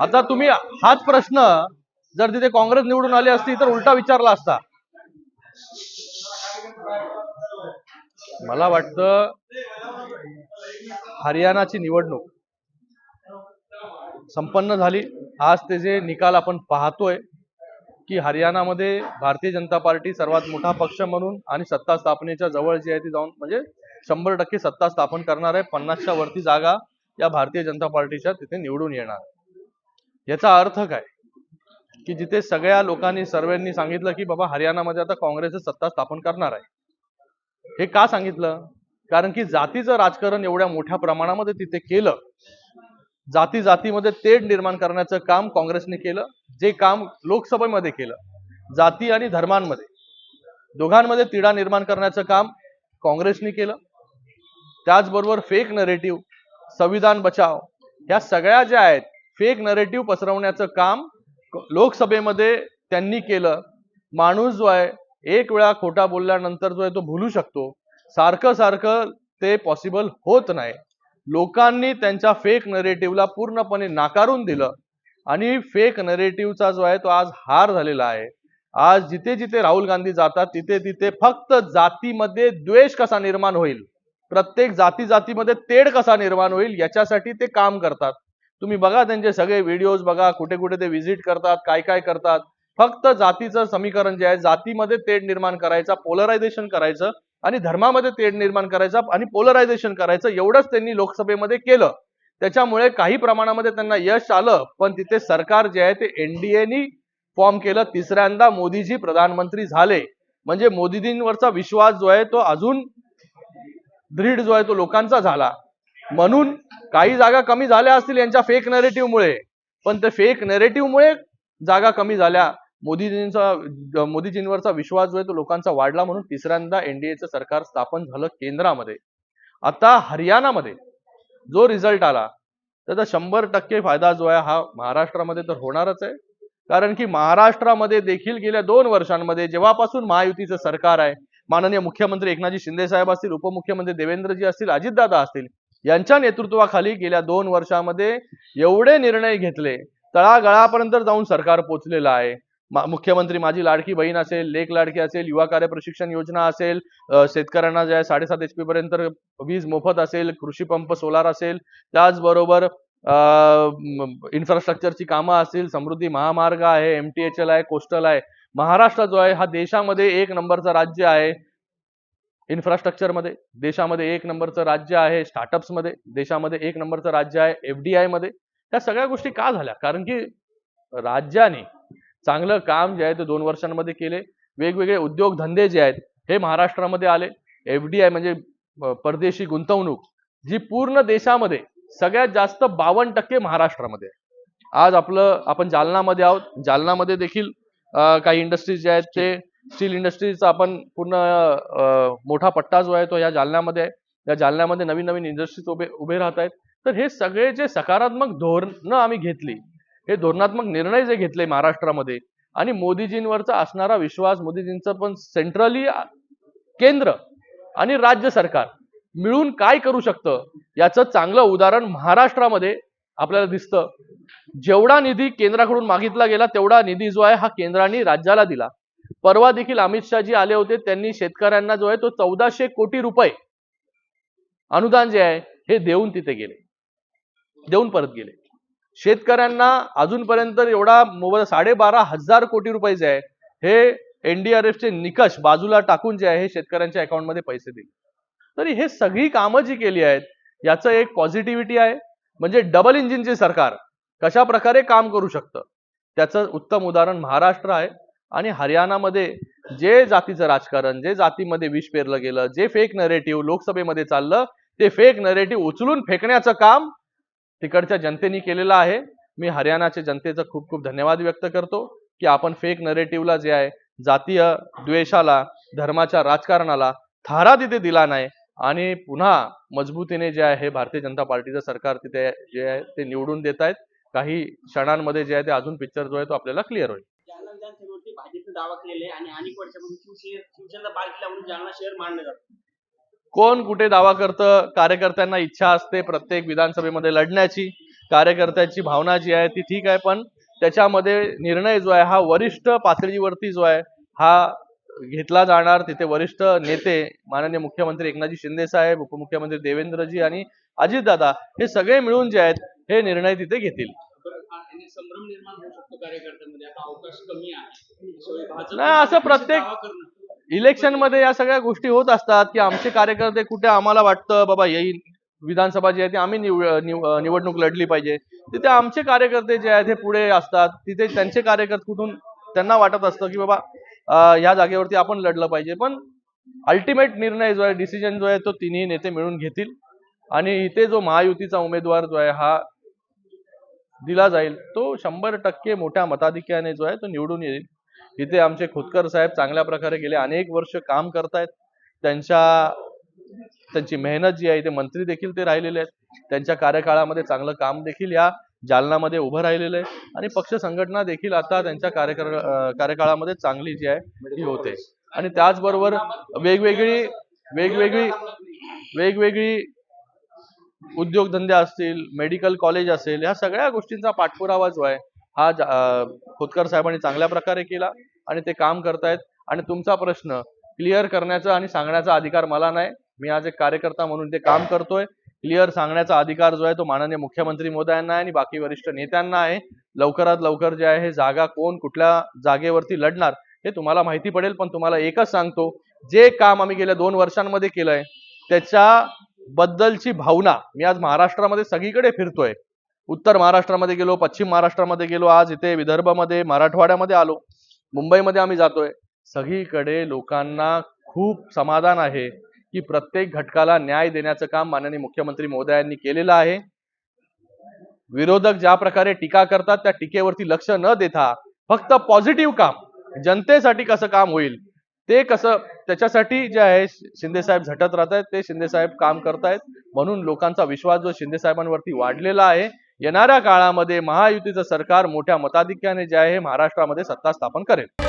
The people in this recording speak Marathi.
आता तुम्ही हाच प्रश्न जर तिथे काँग्रेस निवडून आली असती तर उलटा विचारला असता. मला वाटतं हरियाणाची निवडणूक संपन्न झाली. आज त्याचे निकाल आपण पाहतोय की हरियाणामध्ये भारतीय जनता पार्टी सर्वात मोठा पक्ष म्हणून आणि सत्ता स्थापनेच्या जवळ जी आहे ती जाऊन म्हणजे शंभर टक्के सत्ता स्थापन करणार आहे. पन्नासच्या वरती जागा या भारतीय जनता पार्टीच्या तिथे निवडून येणार याचा अर्थ काय? की जिथे सगळ्या लोकांनी सर्वांनी सांगितलं की बाबा हरियाणामध्ये आता काँग्रेसच सत्ता स्थापन करणार आहे. हे का सांगितलं? कारण की जातीचं राजकारण एवढ्या मोठ्या प्रमाणामध्ये तिथे केलं जाती जातीमध्ये तेढ निर्माण करण्याचं काम काँग्रेसने केलं जे काम लोकसभेमध्ये केलं जाती आणि धर्मांमध्ये. दोघांमध्ये तिढा निर्माण करण्याचं काम काँग्रेसने केलं. त्याचबरोबर फेक नरेटिव्ह संविधान बचाव ह्या सगळ्या ज्या आहेत फेक नरेटिव्ह पसरवण्याचं काम क- लोकसभेमध्ये त्यांनी केलं. माणूस जो आहे एक वेळा खोटा बोलल्यानंतर जो आहे तो भुलू शकतो. सारखं सारखं ते पॉसिबल होत नाही. लोकांनी त्यांच्या फेक नरेटिव्हला पूर्णपणे नाकारून दिलं. आणि फेक नरेटिव्हचा जो आहे तो आज हार झालेला आहे. आज जिथे जिथे राहुल गांधी जातात तिथे तिथे फक्त जातीमध्ये द्वेष कसा निर्माण होईल? प्रत्येक जाती जातीमध्ये तेढ कसा निर्माण होईल? याच्यासाठी ते काम करतात. तुम्ही बघा त्यांचे सगळे व्हिडिओज बघा कुठे कुठे ते व्हिजिट करतात काय काय करतात. फक्त जातीचं समीकरण जे आहे जातीमध्ये तेढ निर्माण करायचा पोलरायझेशन करायचं आणि धर्मामध्ये तेढ निर्माण करायचं आणि पोलरायझेशन करायचं एवढंच त्यांनी लोकसभेमध्ये केलं. त्याच्यामुळे काही प्रमाणामध्ये त्यांना यश आलं पण तिथे सरकार जे आहे ते एनडीएनी फॉर्म केलं. तिसऱ्यांदा मोदीजी प्रधानमंत्री झाले. म्हणजे मोदीजींवरचा विश्वास जो आहे तो अजून दृढ जो आहे तो लोकांचा झाला. म्हणून काही जागा कमी झाल्या असतील यांच्या फेक मुळे. पण ते फेक मुळे जागा कमी झाल्या. मोदीजींचा मोदीजींवरचा विश्वास जो आहे तो लोकांचा वाढला म्हणून तिसऱ्यांदा एनडीएचं सरकार स्थापन झालं केंद्रामध्ये. आता हरियाणामध्ये जो रिझल्ट आला त्याचा शंभर टक्के फायदा जो आहे हा महाराष्ट्रामध्ये तर होणारच आहे. कारण की महाराष्ट्रामध्ये देखील गेल्या दोन वर्षांमध्ये जेव्हापासून महायुतीचं सरकार आहे माननीय मुख्यमंत्री एकनाथजी शिंदे साहेब असतील उपमुख्यमंत्री देवेंद्रजी असतील अजितदादा असतील यांच्या नेतृत्वाखाली गेल्या दोन वर्षामध्ये एवढे निर्णय घेतले तळागळापर्यंत जाऊन सरकार पोचलेलं आहे. मुख्यमंत्री माझी लाडकी बहीण असेल लेख लाडकी असेल युवा कार्य प्रशिक्षण योजना असेल शेतकऱ्यांना जे साडेसात एच पी पर्यंत वीज मोफत असेल कृषी पंप सोलार असेल त्याचबरोबर इन्फ्रास्ट्रक्चरची कामं असतील समृद्धी महामार्ग आहे एम टी एच एल आहे कोस्टल आहे. महाराष्ट्र जो आहे हा देशामध्ये एक नंबरचं राज्य आहे. इन्फ्रास्ट्रक्चरमध्ये देशामध्ये एक नंबरचं राज्य आहे. स्टार्टअप्समध्ये देशामध्ये एक नंबरचं राज्य आहे. एफ डी आयमध्ये त्या सगळ्या गोष्टी का झाल्या? कारण की राज्याने चांगलं काम जे आहे ते दोन वर्षांमध्ये केले. वेगवेगळे उद्योगधंदे जे आहेत हे महाराष्ट्रामध्ये आले. एफ डी आय म्हणजे परदेशी गुंतवणूक जी पूर्ण देशामध्ये सगळ्यात जास्त बावन्न टक्के महाराष्ट्रामध्ये आहे. आज आपलं आपण जालनामध्ये आहोत. जालनामध्ये देखील काही इंडस्ट्रीज जे आहेत ते स्टील इंडस्ट्रीजचा आपण पूर्ण मोठा पट्टा जो आहे तो या जालन्यामध्ये आहे. या जालन्यामध्ये नवीन नवीन इंडस्ट्रीज उभे उभे राहत आहेत. तर हे सगळे जे सकारात्मक धोरणं आम्ही घेतली हे धोरणात्मक निर्णय जे घेतले महाराष्ट्रामध्ये आणि मोदीजींवरचा असणारा विश्वास मोदीजींचं पण सेंट्रली केंद्र आणि राज्य सरकार मिळून काय करू शकतं याचं चांगलं उदाहरण महाराष्ट्रामध्ये आपल्याला दिसतं. जेवढा निधी केंद्राकडून मागितला गेला तेवढा निधी जो आहे हा केंद्राने राज्याला दिला. परवा देखील अमित शहाजी आले होते त्यांनी शेतकऱ्यांना जो आहे तो चौदाशे कोटी रुपये अनुदान जे आहे हे देऊन तिथे गेले. देऊन परत गेले. शेतकऱ्यांना अजूनपर्यंत एवढा मोबाईल साडेबारा हजार कोटी रुपये जे आहे. हे एनडीआरएफचे चे निकष बाजूला टाकून जे आहे हे शेतकऱ्यांच्या अकाउंटमध्ये पैसे दिले तरी हे सगळी कामं जी केली आहेत याचं एक पॉझिटिव्हिटी आहे. म्हणजे डबल इंजिनचे सरकार कशा प्रकारे काम करू शकतं? त्याचं उत्तम उदाहरण महाराष्ट्र आहे. आणि हरियाणामध्ये जे जातीचं राजकारण जे जातीमध्ये विष पेरलं गेलं जे फेक नरेटिव्ह लोकसभेमध्ये चाललं ते फेक नरेटिव्ह उचलून फेकण्याचं काम तिकडच्या जनतेने केलेलं आहे. मी हरियाणाच्या जनतेचं खूप खूप धन्यवाद व्यक्त करतो की आपण फेक नरेटिव्हला जे आहे जातीय द्वेषाला धर्माच्या राजकारणाला थारा तिथे दिला नाही. आणि पुन्हा मजबूतीने जे आहे हे भारतीय जनता पार्टीचं सरकार तिथे जे आहे ते निवडून देत आहेत. काही क्षणांमध्ये जे आहे ते अजून पिक्चर जो आहे तो आपल्याला क्लिअर होईल. दावा केलेला आहे आणि अनेक वर्षापासून शिवसेना शिवसेना बालकिल्ला म्हणून जालना शहर मानलं जातं. कोण कुठे दावा करतं? कार्यकर्त्यांना इच्छा असते प्रत्येक विधानसभेमध्ये लढण्याची. कार्यकर्त्याची भावना जी आहे ती ठीक आहे पण त्याच्यामध्ये निर्णय जो आहे हा वरिष्ठ पातळीवरती जो आहे हा घेतला जाणार. तिथे वरिष्ठ नेते माननीय मुख्यमंत्री एकनाथजी शिंदे साहेब उपमुख्यमंत्री देवेंद्रजी आणि अजितदादा हे सगळे मिळून जे आहेत हे निर्णय तिथे घेतील. नाही, असं प्रत्येक- इलेक्शनमध्ये या सगळ्या गोष्टी होत असतात की आमचे कार्यकर्ते कुठे आम्हाला वाटतं बाबा येईल. विधानसभा जी आहे ती आम्ही निव- निव- निवडणूक लढली पाहिजे. तिथे आमचे कार्यकर्ते जे आहेत हे पुढे असतात. तिथे त्यांचे कार्यकर्ते कुठून त्यांना वाटत असतं की बाबा ह्या जागेवरती आपण लढलं पाहिजे. पण अल्टिमेट निर्णय जो आहे डिसिजन जो आहे तो तिन्ही नेते मिळून घेतील. आणि इथे जो महायुतीचा उमेदवार जो आहे हा दिला जाईल. तो शंभर टक्के मोठ्या मताधिक्याने जो आहे तो निवडून येईल. इथे आमचे खोतकर साहेब चांगल्या प्रकारे गेले अनेक वर्ष काम करतायत. त्यांच्या त्यांची मेहनत जी आहे ते मंत्री देखील ते राहिलेले आहेत. त्यांच्या कार्यकाळामध्ये चांगलं काम देखील या जालनामध्ये उभं राहिलेलं आहे. आणि पक्ष संघटना देखील आता त्यांच्या कार्यकाळ कार्यकाळामध्ये चांगली जी आहे ती होते. आणि त्याचबरोबर वेगवेगळी वेगवेगळी वेगवेगळी उद्योगधंदे असतील मेडिकल कॉलेज असेल ह्या सगळ्या गोष्टींचा पाठपुरावा जो आहे हा जा- खोतकर साहेबांनी चांगल्या प्रकारे केला आणि ते काम करतायत. आणि तुमचा प्रश्न क्लिअर करण्याचा आणि सांगण्याचा अधिकार मला नाही. मी आज एक कार्यकर्ता म्हणून ते काम करतोय. क्लिअर सांगण्याचा अधिकार जो आहे तो माननीय मुख्यमंत्री मोदयांना आहे आणि बाकी वरिष्ठ नेत्यांना आहे. लवकरात लवकर जे आहे हे जागा कोण कुठल्या जागेवरती लढणार हे तुम्हाला माहिती पडेल पण तुम्हाला एकच सांगतो. जे काम आम्ही गेल्या दोन वर्षांमध्ये केलंय त्याच्या बद्दलची भावना मी आज महाराष्ट्रामध्ये सगळीकडे फिरतोय. उत्तर महाराष्ट्रामध्ये गेलो पश्चिम महाराष्ट्रामध्ये गेलो आज इथे विदर्भामध्ये मराठवाड्यामध्ये आलो. मुंबईमध्ये आम्ही जातोय. सगळीकडे लोकांना खूप समाधान आहे की प्रत्येक घटकाला न्याय देण्याचं काम माननीय मुख्यमंत्री महोदयांनी केलेलं आहे. विरोधक ज्या प्रकारे टीका करतात त्या टीकेवरती लक्ष न देता फक्त पॉझिटिव्ह काम जनतेसाठी कसं काम होईल ते कसं त्याच्यासाठी जे आहे शिंदेसाहेब झटत राहत आहेत ते शिंदेसाहेब काम करतायत. म्हणून लोकांचा विश्वास जो शिंदेसाहेबांवरती वाढलेला आहे येणाऱ्या काळामध्ये महायुतीचं सरकार मोठ्या मताधिक्याने जे आहे महाराष्ट्रामध्ये सत्ता स्थापन करेल.